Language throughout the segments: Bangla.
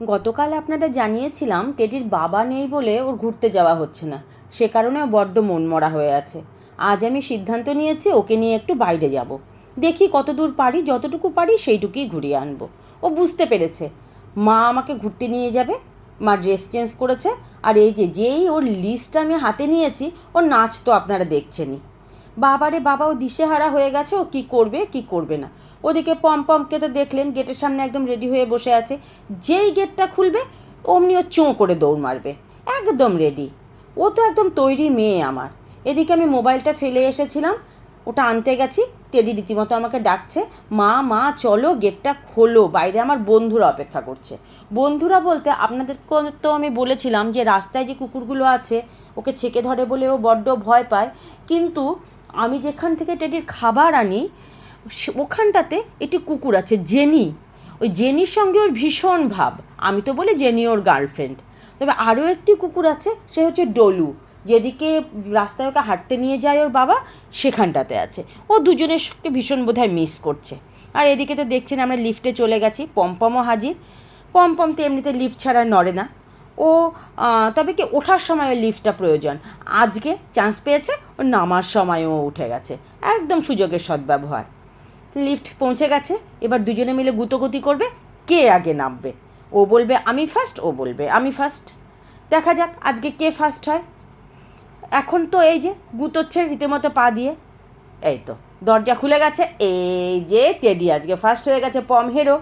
গতকাল আপনাদের জানিয়েছিলাম টেডির বাবা নেই বলে ওর ঘুরতে যাওয়া হচ্ছে না। সে কারণে ও বড্ড মনমরা হয়ে আছে। আজ আমি সিদ্ধান্ত নিয়েছি ওকে নিয়ে একটু বাইরে যাব। দেখি কত দূর পারি, যতটুকু পারি সেইটুকুই ঘুরিয়ে আনব। ও বুঝতে পেরেছে। মা আমাকে ঘুরতে নিয়ে যাবে, মা ড্রেস চেঞ্জ করেছে, আর এই যে যেই ওর লিস্টটা আমি হাতে নিয়েছি, ওর নাচ তো আপনারা দেখছেনই। বাবারে বাবা ও দিশেহারা হয়ে গেছে, ও কি করবে কি করবে না। ওদিকে পম্পমকে তো দেখলেন, গেটের সামনে একদম রেডি হয়ে বসে আছে। যেই গেটটা খুলবে, অমনি ও চোঁ করে দৌড় মারবে। একদম রেডি ও তো একদম তৈরি মেয়ে আমার। এদিকে আমি মোবাইলটা ফেলে এসেছিলাম, ওটা আনতে গেছি। টেডি রীতিমতো আমাকে ডাকছে, মা মা, চলো গেটটা খোলো। বাইরে আমার বন্ধুরা অপেক্ষা করছে। বন্ধুরা বলতে, আপনাদের তো আমি বলেছিলাম যে, রাস্তায় যে কুকুরগুলো আছে, ওকে ছেকে ধরে বলে ও বড্ড ভয় পায়। কিন্তু আমি যেখান থেকে টেডির খাবার আনি ওখানটাতে একটি কুকুর আছে, জেনি। ওই জেনির সঙ্গে ওর ভীষণ ভাব। আমি তো বলি জেনি ওর গার্লফ্রেন্ড। তবে আরও একটি কুকুর আছে, সে হচ্ছে ডলু। যেদিকে রাস্তায় ওকে হাঁটতে নিয়ে যায় ওর বাবা, সেখানটাতে আছে। ও দুজনের ভীষণ বোধহয় মিস করছে। আর এদিকে তো দেখছেন আমরা লিফটে চলে গেছি, পম্পমও হাজির। পম্পম তো এমনিতে লিফট ছাড়া নড়ে না। ও তবে কি ওঠার সময় লিফটটা প্রয়োজন। আজকে চান্স পেয়েছে, ও নামার সময়ও উঠে গেছে। একদম সুযোগের সদ্ব্যবহার। লিফট পৌঁছে গেছে, এবার দুজনে মিলে গুতোগুতি করবে, কে আগে নামবে? ও বলবে, আমি ফার্স্ট ও বলবে, আমি ফার্স্ট দেখা যাক আজকে কে ফার্স্ট হয়। এখন তো এই যে গুতোচ্ছে রীতিমতো পা দিয়ে, এই তো, দরজা খুলে গেছে, এই যে টেডি আজকে ফার্স্ট হয়ে গেছে, পম হেরো।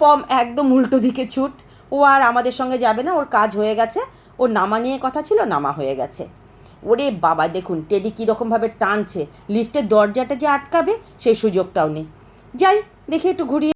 পম একদম উল্টো দিকে ছুট। ও আর আমাদের সঙ্গে যাবে না, ওর কাজ হয়ে গেছে। ওর নামা নিয়ে কথা ছিল, নামা হয়ে গেছে। ওরে বাবা, দেখুন, টেডি কীরকমভাবে টানছে। লিফটের দরজাটা যে আটকাবে, সেই সুযোগটাও নেই। যাই, দেখি একটু ঘুরিয়ে